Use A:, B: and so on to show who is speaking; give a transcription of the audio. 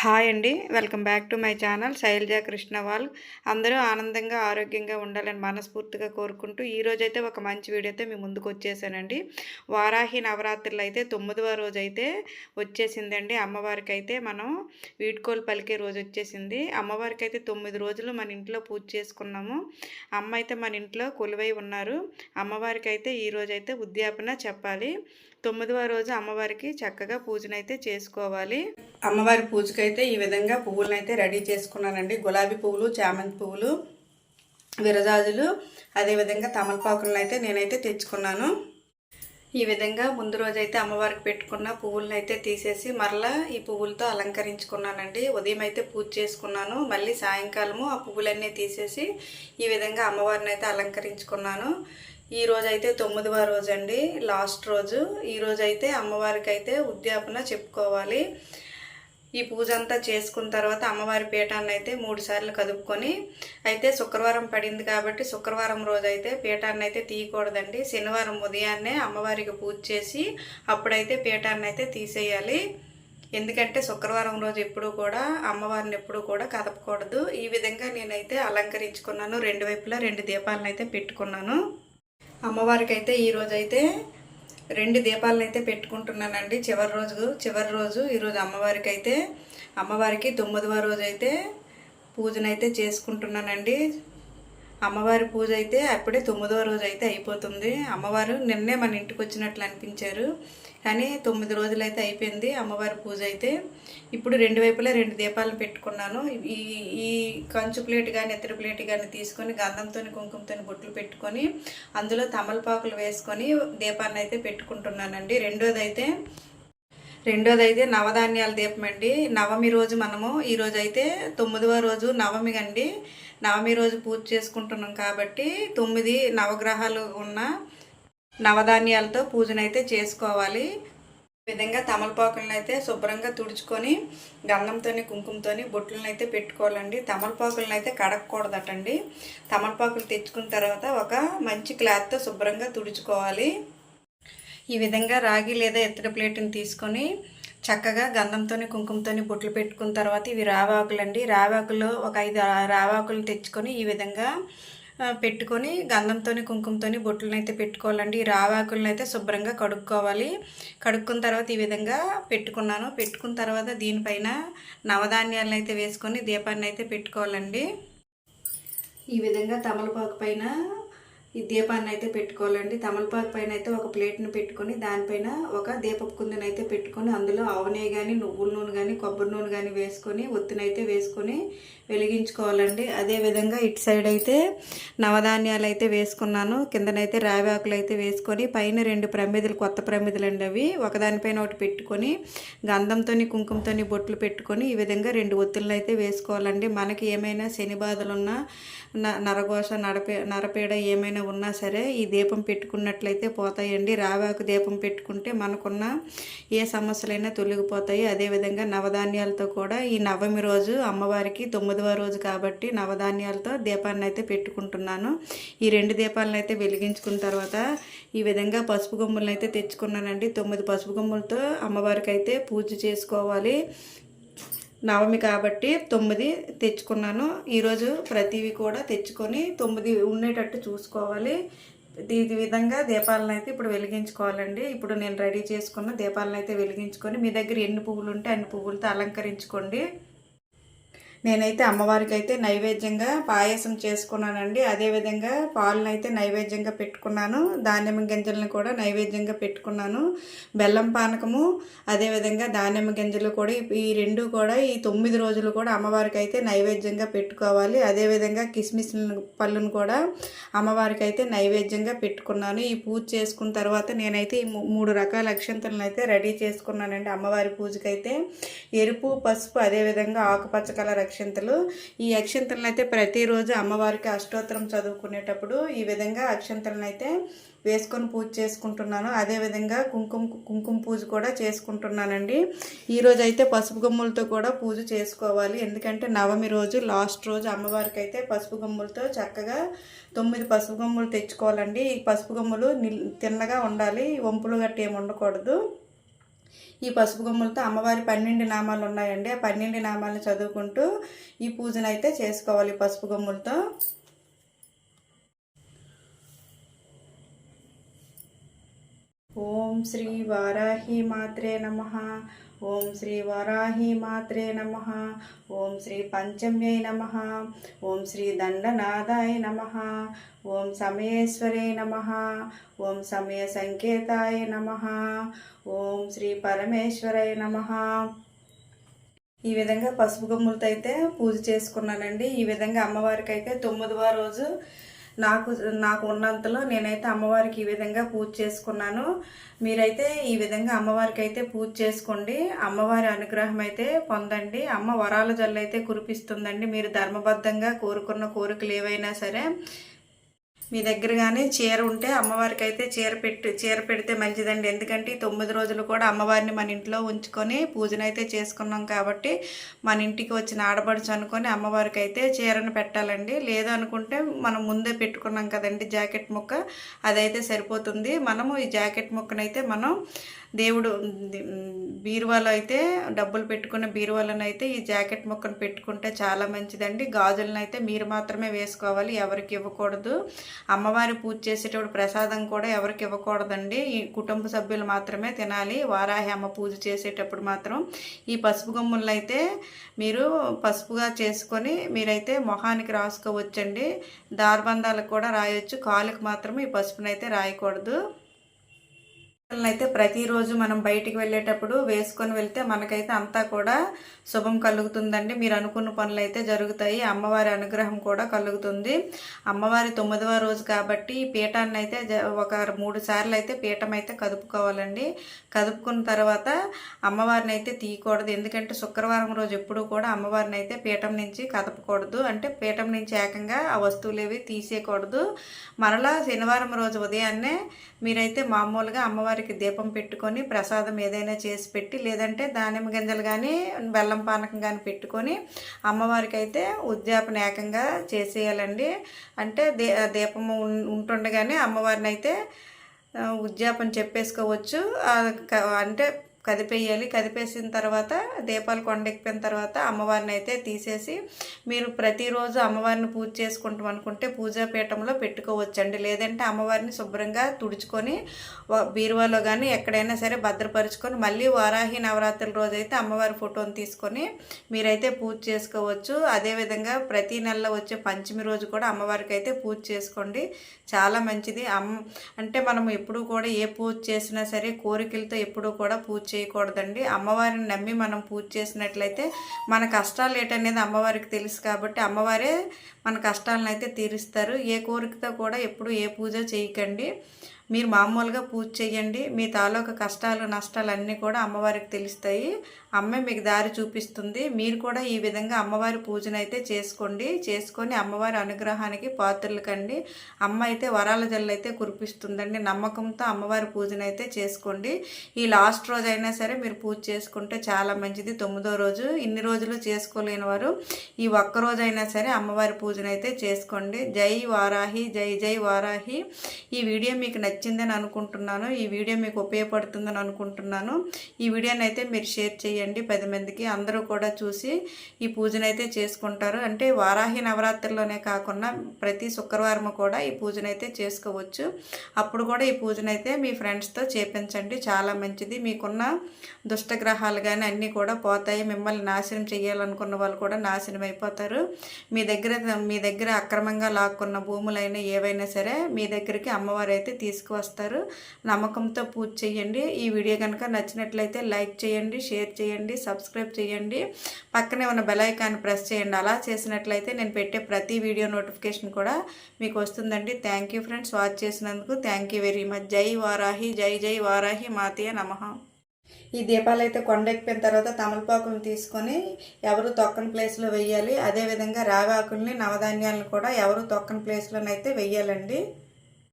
A: Hi అండి. Welcome back to my channel. Shailaja కృష్ణవాల్ అందరూ ఆనందంగా ఆరోగ్యంగా ఉండాలని మనస్ఫూర్తిగా కోరుకుంటూ ఈరోజైతే ఒక మంచి వీడియోతో మీ ముందుకు వచ్చేసానండి. వారాహి నవరాత్రులు అయితే తొమ్మిదవ రోజు అయితే వచ్చేసిందండి. అమ్మవారికి అయితే మనం వీడ్కోలు పలికే రోజు వచ్చేసింది. అమ్మవారికి అయితే తొమ్మిది రోజులు మన ఇంట్లో పూజ చేసుకున్నాము. అమ్మ అయితే మన ఇంట్లో కొలువై ఉన్నారు. అమ్మవారికి అయితే ఈరోజైతే ఉద్యాపన చెప్పాలి. తొమ్మిదవ రోజు అమ్మవారికి చక్కగా పూజనైతే చేసుకోవాలి. అమ్మవారి పూజకైతే ఈ విధంగా పువ్వులనైతే రెడీ చేసుకున్నానండి గులాబీ పువ్వులు చామంతి పువ్వులు విరజాజులు అదేవిధంగా తమలపాకులను అయితే నేనైతే తెచ్చుకున్నాను. ఈ విధంగా ముందు రోజైతే అమ్మవారికి పెట్టుకున్న పువ్వులను అయితే తీసేసి మరలా ఈ పువ్వులతో అలంకరించుకున్నానండి. ఉదయం అయితే పూజ చేసుకున్నాను. మళ్ళీ సాయంకాలము ఆ పువ్వులన్నీ తీసేసి ఈ విధంగా అమ్మవారిని అయితే అలంకరించుకున్నాను. ఈ రోజు అయితే తొమ్మిదవ రోజు అండి లాస్ట్ రోజు. ఈ అయితే అమ్మవారికి అయితే ఉద్యాపన చెప్పుకోవాలి. ఈ పూజ అంతా చేసుకున్న తర్వాత అమ్మవారి పీఠాన్ని అయితే మూడు సార్లు కదుపుకొని అయితే శుక్రవారం పడింది కాబట్టి శుక్రవారం రోజు అయితే పీఠాన్ని అయితే తీయకూడదండి. శనివారం ఉదయాన్నే అమ్మవారికి పూజ చేసి అప్పుడైతే పీఠాన్ని అయితే తీసేయాలి. ఎందుకంటే శుక్రవారం రోజు ఎప్పుడూ కూడా అమ్మవారిని ఎప్పుడూ కూడా కదపకూడదు. ఈ విధంగా నేనైతే అలంకరించుకున్నాను. రెండు వైపులా రెండు దీపాలను అయితే పెట్టుకున్నాను. అమ్మవారికి అయితే ఈరోజు అయితే రెండు దీపాలను అయితే పెట్టుకుంటున్నానండి. చివరి రోజు చివరి రోజు ఈరోజు అమ్మవారికి అయితే అమ్మవారికి తొమ్మిదవ రోజు అయితే పూజనైతే చేసుకుంటున్నానండి. అమ్మవారి పూజ అయితే అప్పుడే తొమ్మిదవ రోజు అయితే అయిపోతుంది. అమ్మవారు నిన్నే మన ఇంటికి వచ్చినట్లు అనిపించారు. కానీ తొమ్మిది రోజులు అయితే అయిపోయింది అమ్మవారి పూజ అయితే. ఇప్పుడు రెండు వైపులా రెండు దీపాలను పెట్టుకున్నాను. ఈ ఈ కంచు ప్లేట్ కానీ ఎత్తడి ప్లేట్ కానీ తీసుకొని గంధంతో కుంకుమతో బొట్లు పెట్టుకొని అందులో తమలపాకులు వేసుకొని దీపాన్ని అయితే పెట్టుకుంటున్నానండి. రెండోదైతే అయితే రెండోది అయితే నవధాన్యాల దీపం అండి నవమి రోజు మనము ఈరోజు అయితే తొమ్మిదవ రోజు నవమి అండి. నవమి రోజు పూజ చేసుకుంటున్నాం కాబట్టి తొమ్మిది నవగ్రహాలు ఉన్న నవధాన్యాలతో పూజనైతే చేసుకోవాలి. ఈ విధంగా తమలపాకులను అయితే శుభ్రంగా తుడుచుకొని గంధంతోని కుంకుమతోని బొట్లను అయితే పెట్టుకోవాలండి. తమలపాకులను అయితే కడగకూడదటండి. తమలపాకులు తెచ్చుకున్న తర్వాత ఒక మంచి క్లాత్తో శుభ్రంగా తుడుచుకోవాలి. ఈ విధంగా రాగి లేదా ఎత్తడి ప్లేట్ని తీసుకొని చక్కగా గంధంతోని కుంకుమతోని బొట్లు పెట్టుకున్న తర్వాత ఇవి రావాకులండి. రావాకులు ఒక ఐదు రావాకులు తెచ్చుకొని ఈ విధంగా పెట్టుకొని గంధంతో కుంకుమతో బొట్టులను అయితే పెట్టుకోవాలండి. ఈ రావాకులను అయితే శుభ్రంగా కడుక్కోవాలి. కడుక్కున్న తర్వాత ఈ విధంగా పెట్టుకున్నాను. పెట్టుకున్న తర్వాత దీనిపైన నవధాన్యాలను అయితే వేసుకొని దీపాన్ని అయితే పెట్టుకోవాలండి. ఈ విధంగా తమలపాకు పైన ఈ దీపాన్ని అయితే పెట్టుకోవాలండి. తమలపాకు పైన అయితే ఒక ప్లేట్ని పెట్టుకొని దానిపైన ఒక దీపపు కుందని అయితే పెట్టుకొని అందులో ఆవునే కానీ నువ్వుల నూనె కానీ కొబ్బరి నూనె కానీ వేసుకొని ఒత్తినైతే వేసుకొని వెలిగించుకోవాలండి. అదేవిధంగా ఇటు సైడ్ అయితే నవధాన్యాలు అయితే వేసుకున్నాను. కిందనైతే రావి ఆకులు అయితే వేసుకొని పైన రెండు ప్రమిదలు కొత్త ప్రమిదలు అండి అవి. ఒకదానిపైన ఒకటి పెట్టుకొని గంధంతో కుంకుమతో బొట్లు పెట్టుకొని ఈ విధంగా రెండు ఒత్తులను అయితే వేసుకోవాలండి. మనకి ఏమైనా శని బాధలున్నా నరఘోష నడపే నరపేడ ఏమైనా ఉన్నా సరే ఈ దీపం పెట్టుకున్నట్లయితే పోతాయండి. రావాకు దీపం పెట్టుకుంటే మనకున్న ఏ సమస్యలైనా తొలగిపోతాయి. అదేవిధంగా నవధాన్యాలతో కూడా ఈ నవమి రోజు అమ్మవారికి తొమ్మిదవ రోజు కాబట్టి నవధాన్యాలతో దీపాన్ని అయితే పెట్టుకుంటున్నాను. ఈ రెండు దీపాలను అయితే వెలిగించుకున్న తర్వాత ఈ విధంగా పసుపు గొమ్ములను అయితే తెచ్చుకున్నానండి. తొమ్మిది పసుపు గొమ్ములతో అమ్మవారికి అయితే పూజ చేసుకోవాలి. నవమి కాబట్టి తొమ్మిది తెచ్చుకున్నాను. ఈరోజు ప్రతివి కూడా తెచ్చుకొని తొమ్మిది ఉండేటట్టు చూసుకోవాలి. ఈ విధంగా దీపాలను అయితే ఇప్పుడు వెలిగించుకోవాలండి. ఇప్పుడు నేను రెడీ చేసుకున్న దీపాలను అయితే వెలిగించుకొని మీ దగ్గర ఎన్ని పువ్వులు ఉంటే అన్ని పువ్వులతో అలంకరించుకోండి. నేనైతే అమ్మవారికి అయితే నైవేద్యంగా పాయసం చేసుకున్నానండి. అదేవిధంగా పాలను అయితే నైవేద్యంగా పెట్టుకున్నాను. దానిమ్మ గింజలను కూడా నైవేద్యంగా పెట్టుకున్నాను. బెల్లం పానకము అదేవిధంగా దానిమ్మ గింజలు కూడా ఈ రెండు కూడా ఈ తొమ్మిది రోజులు కూడా అమ్మవారికి అయితే నైవేద్యంగా పెట్టుకోవాలి. అదేవిధంగా కిస్మిస్ పళ్ళును కూడా అమ్మవారికి అయితే నైవేద్యంగా పెట్టుకున్నాను. ఈ పూజ చేసుకున్న తర్వాత నేనైతే ఈ మూడు రకాల అక్షంతలను అయితే రెడీ చేసుకున్నానండి. అమ్మవారి పూజకైతే ఎరుపు పసుపు అదేవిధంగా ఆకుపచ్చ కలర్ అక్షంతలు. ఈ అక్షంతలను అయితే ప్రతిరోజు అమ్మవారికి అష్టోత్తరం చదువుకునేటప్పుడు ఈ విధంగా అక్షంతలను అయితే వేసుకొని పూజ చేసుకుంటున్నాను. అదేవిధంగా కుంకుమ కుంకుమ పూజ కూడా చేసుకుంటున్నానండి. ఈరోజు అయితే పసుపు గమ్ములతో కూడా పూజ చేసుకోవాలి. ఎందుకంటే నవమి రోజు లాస్ట్ రోజు అమ్మవారికి అయితే పసుపు గమ్ములతో చక్కగా తొమ్మిది పసుపు గమ్ములు తెచ్చుకోవాలండి. ఈ పసుపు గమ్ములు తిన్నగా ఉండాలి. వంపులు గట్టి ఏమి ఉండకూడదు. ఈ పసుపు కొమ్ములతో అమ్మవారి పన్నెండు నామాలు ఉన్నాయండి. ఆ పన్నెండు నామాలను చదువుకుంటూ ఈ పూజను అయితే చేసుకోవాలి పసుపు కొమ్ములతో. ఓం శ్రీ వారాహి మాత్రే నమ. ఓం శ్రీ వారాహి మాత్రే నమ. ఓం శ్రీ పంచమ్యై నమ. ఓం శ్రీ దండనాదాయ నమ. ఓం సమయేశ్వరే నమ. ఓం సమయ సంకేతాయ నమ. ఓం శ్రీ పరమేశ్వరాయ నమ. ఈ విధంగా పసుపు కొమ్ములతో అయితే పూజ చేసుకున్నానండి. ఈ విధంగా అమ్మవారికి అయితే తొమ్మిదవ రోజు నాకు నాకు ఉన్నంతలో నేనైతే అమ్మవారికి ఈ విధంగా పూజ చేసుకున్నాను. మీరైతే ఈ విధంగా అమ్మవారికి అయితే పూజ చేసుకోండి. అమ్మవారి అనుగ్రహం అయితే పొందండి. అమ్మ వరాల జల్లు అయితే కురిపిస్తుందండి. మీరు ధర్మబద్ధంగా కోరుకున్న కోరికలు ఏవైనా సరే మీ దగ్గర కానీ చీర ఉంటే అమ్మవారికి అయితే చీర పెట్టి చీర పెడితే మంచిదండి. ఎందుకంటే తొమ్మిది రోజులు కూడా అమ్మవారిని మన ఇంట్లో ఉంచుకొని పూజనైతే చేసుకున్నాం కాబట్టి మన ఇంటికి వచ్చిన ఆడపడుచు అనుకొని అమ్మవారికి అయితే చీరను పెట్టాలండి. లేదనుకుంటే మనం ముందే పెట్టుకున్నాం కదండి జాకెట్ ముక్క. అదైతే సరిపోతుంది. మనము ఈ జాకెట్ ముక్కనైతే మనం దేవుడు బీరువాలో అయితే డబ్బులు పెట్టుకున్న బీరువాలను అయితే ఈ జాకెట్ ముక్కను పెట్టుకుంటే చాలా మంచిదండి. గాజులను అయితే మీరు మాత్రమే వేసుకోవాలి ఎవరికి ఇవ్వకూడదు. అమ్మవారి పూజ చేసేటప్పుడు ప్రసాదం కూడా ఎవరికి ఇవ్వకూడదండి. ఈ కుటుంబ సభ్యులు మాత్రమే తినాలి. వారాహి అమ్మ పూజ చేసేటప్పుడు మాత్రం ఈ పసుపు గమ్ములను అయితే మీరు పసుపుగా చేసుకొని మీరైతే మొహానికి రాసుకోవచ్చండి. దార్బంధాలకు కూడా రాయొచ్చు. కాలుకి మాత్రం ఈ పసుపునైతే రాయకూడదు. అయితే ప్రతిరోజు మనం బయటికి వెళ్ళేటప్పుడు వేసుకొని వెళ్తే మనకైతే అంతా కూడా శుభం కలుగుతుందండి. మీరు అనుకున్న పనులు అయితే జరుగుతాయి. అమ్మవారి అనుగ్రహం కూడా కలుగుతుంది. అమ్మవారి తొమ్మిదవ రోజు కాబట్టి పీఠాన్ని అయితే ఒక మూడు సార్లు అయితే పీఠం అయితే కదుపుకోవాలండి. కదుపుకున్న తర్వాత అమ్మవారిని అయితే తీయకూడదు. ఎందుకంటే శుక్రవారం రోజు ఎప్పుడూ కూడా అమ్మవారిని అయితే పీఠం నుంచి కదపకూడదు. అంటే పీఠం నుంచి ఏకంగా ఆ వస్తువులు ఏవి తీసేయకూడదు. మరలా శనివారం రోజు ఉదయాన్నే మీరైతే మామూలుగా అమ్మవారి అమ్మవారికి దీపం పెట్టుకొని ప్రసాదం ఏదైనా చేసి పెట్టి లేదంటే దానిమ్మ గింజలు కానీ బెల్లం పానకం కానీ పెట్టుకొని అమ్మవారికి అయితే ఉద్యాపన ఏకంగా చేసేయాలండి. అంటే దీ దీపము ఉంటుండగానే అమ్మవారిని అయితే ఉద్యాపన చెప్పేసుకోవచ్చు. అంటే కదిపేయాలి. కదిపేసిన తర్వాత దీపాలు కొండెక్కిన తర్వాత అమ్మవారిని అయితే తీసేసి మీరు ప్రతిరోజు అమ్మవారిని పూజ చేసుకుంటాం అనుకుంటే పూజాపీఠంలో పెట్టుకోవచ్చండి. లేదంటే అమ్మవారిని శుభ్రంగా తుడుచుకొని బీరువాలో కానీ ఎక్కడైనా సరే భద్రపరుచుకొని మళ్ళీ వారాహి నవరాత్రుల రోజు అయితే అమ్మవారి ఫోటోని తీసుకొని మీరైతే పూజ చేసుకోవచ్చు. అదేవిధంగా ప్రతి నెలలో వచ్చే పంచమి రోజు కూడా అమ్మవారికి అయితే పూజ చేసుకోండి. చాలా మంచిది. అమ్మ అంటే మనం ఎప్పుడూ కూడా ఏ పూజ చేసినా సరే కోరికలతో ఎప్పుడూ కూడా పూజ చేయకూడదండి. అమ్మవారిని నమ్మి మనం పూజ చేసినట్లయితే మన కష్టాలు ఏంటనేది అమ్మవారికి తెలుసు కాబట్టి అమ్మవారే మన కష్టాలను అయితే తీరుస్తారు. ఏ కోరికతో కూడా ఎప్పుడు ఏ పూజ చేయకండి. మీరు మామూలుగా పూజ చేయండి. మీ తాలూకా కష్టాలు నష్టాలు అన్నీ కూడా అమ్మవారికి తెలుస్తాయి. అమ్మే మీకు దారి చూపిస్తుంది. మీరు కూడా ఈ విధంగా అమ్మవారి పూజనైతే చేసుకోండి. చేసుకొని అమ్మవారి అనుగ్రహానికి పాత్రలు కండి. అమ్మ అయితే వరాల జల్లు అయితే కురిపిస్తుందండి. నమ్మకంతో అమ్మవారి పూజనైతే చేసుకోండి. ఈ లాస్ట్ రోజు అయినా సరే మీరు పూజ చేసుకుంటే చాలా మంచిది. తొమ్మిదో రోజు ఇన్ని రోజులు చేసుకోలేని వారు ఈ ఒక్క రోజు అయినా సరే అమ్మవారి పూజనైతే చేసుకోండి. జై వారాహి జై జై వారాహి. ఈ వీడియో మీకు నచ్చిందని అనుకుంటున్నాను. ఈ వీడియో మీకు ఉపయోగపడుతుందని అనుకుంటున్నాను. ఈ వీడియోని అయితే మీరు షేర్ చేయండి. చేయండి పది మందికి అందరూ కూడా చూసి ఈ పూజనైతే చేసుకుంటారు. అంటే వారాహి నవరాత్రిలోనే కాకుండా ప్రతి శుక్రవారం కూడా ఈ పూజనైతే చేసుకోవచ్చు. అప్పుడు కూడా ఈ పూజనైతే మీ ఫ్రెండ్స్తో చేపించండి. చాలా మంచిది. మీకున్న దుష్టగ్రహాలు కానీ అన్నీ కూడా పోతాయి. మిమ్మల్ని నాశనం చేయాలనుకున్న వాళ్ళు కూడా నాశనం అయిపోతారు. మీ దగ్గర మీ దగ్గర అక్రమంగా లాక్కున్న భూములైనా ఏవైనా సరే మీ దగ్గరికి అమ్మవారు అయితే తీసుకువస్తారు. నమ్మకంతో పూజ చేయండి ఈ వీడియో కనుక నచ్చినట్లయితే లైక్ చేయండి షేర్ చేయండి సబ్స్క్రైబ్ చేయండి పక్కనే ఉన్న బెలైకాన్ని ప్రెస్ చేయండి. అలా చేసినట్లయితే నేను పెట్టే ప్రతి వీడియో నోటిఫికేషన్ కూడా మీకు వస్తుందండి. థ్యాంక్ యూ ఫ్రెండ్స్ వాచ్ చేసినందుకు థ్యాంక్ యూ వెరీ మచ్. జై వారాహి జై జై వారాహి మాతయ నమ. ఈ దీపాలు అయితే కొండెక్కిన తర్వాత తమలపాకులను తీసుకొని ఎవరు తొక్కని ప్లేస్లో వెయ్యాలి. అదేవిధంగా రాగాకుల్ని నవధాన్యాలను కూడా ఎవరు తొక్కని ప్లేస్లోనైతే వెయ్యాలండి.